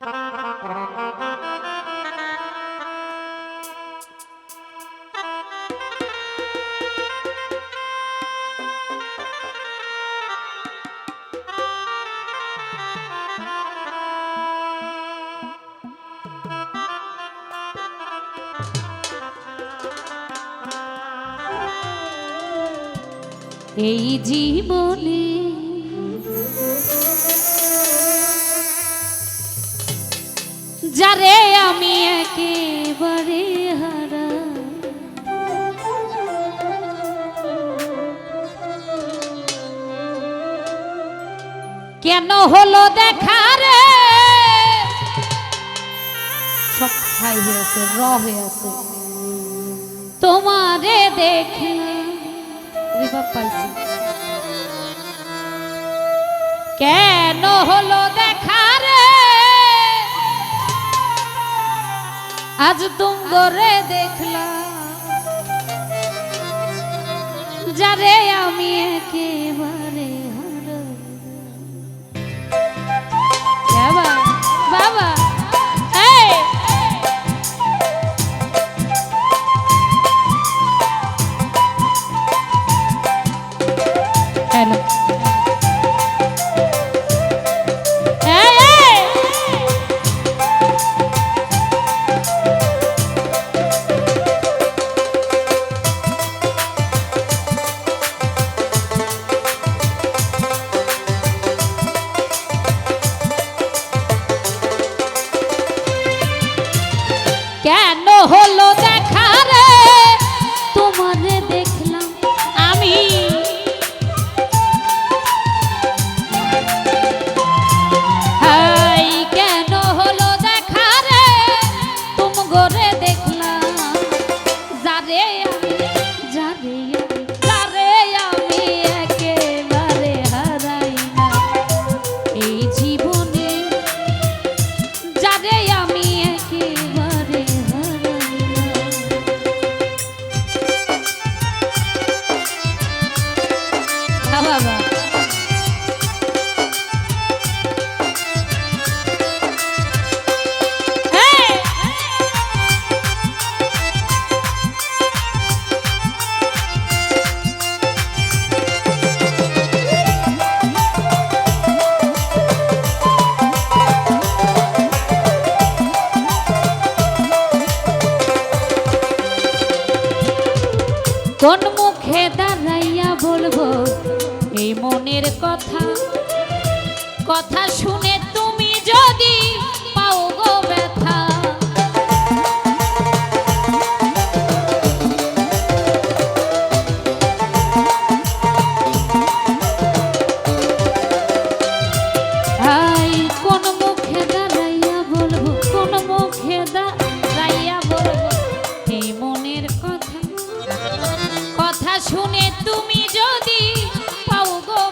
এই জীবনে একেবারে কেন হলো দেখা রে? সব হাই হয়ে র হয়ে তোমারে দেখে পাইছি। কেন হলো দেখা আজ তুঙ্গরে দেখলাম। যারে আমি একেবারে কোন মুখে দাঁড়াইয়া বলব এই মনের কথা কথা শুনে শুনে তুমি যদি পাও গো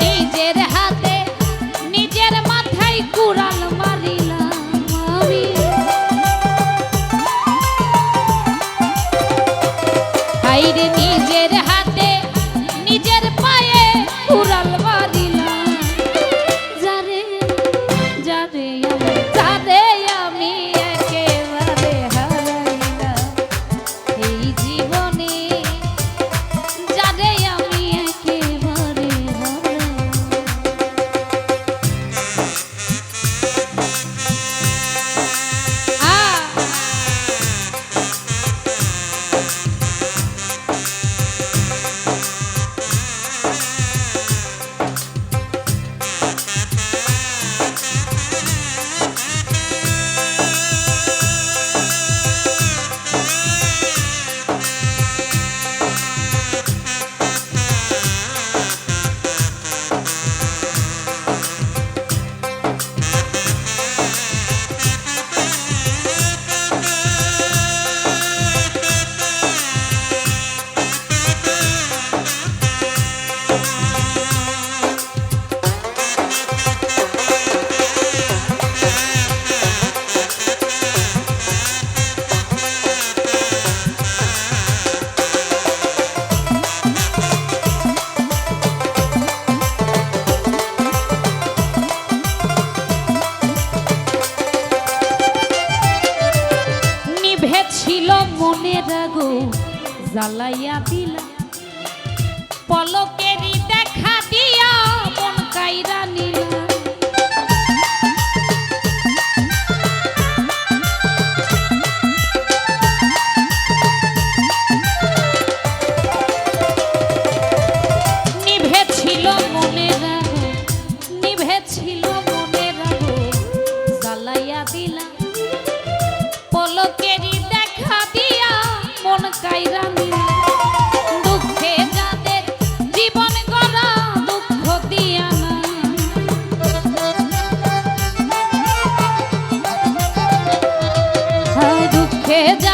নিজের হাতে নিজের মাথায় কুড়াল মারিলাম আমি। হাইরে Zalaya Bil. que dá.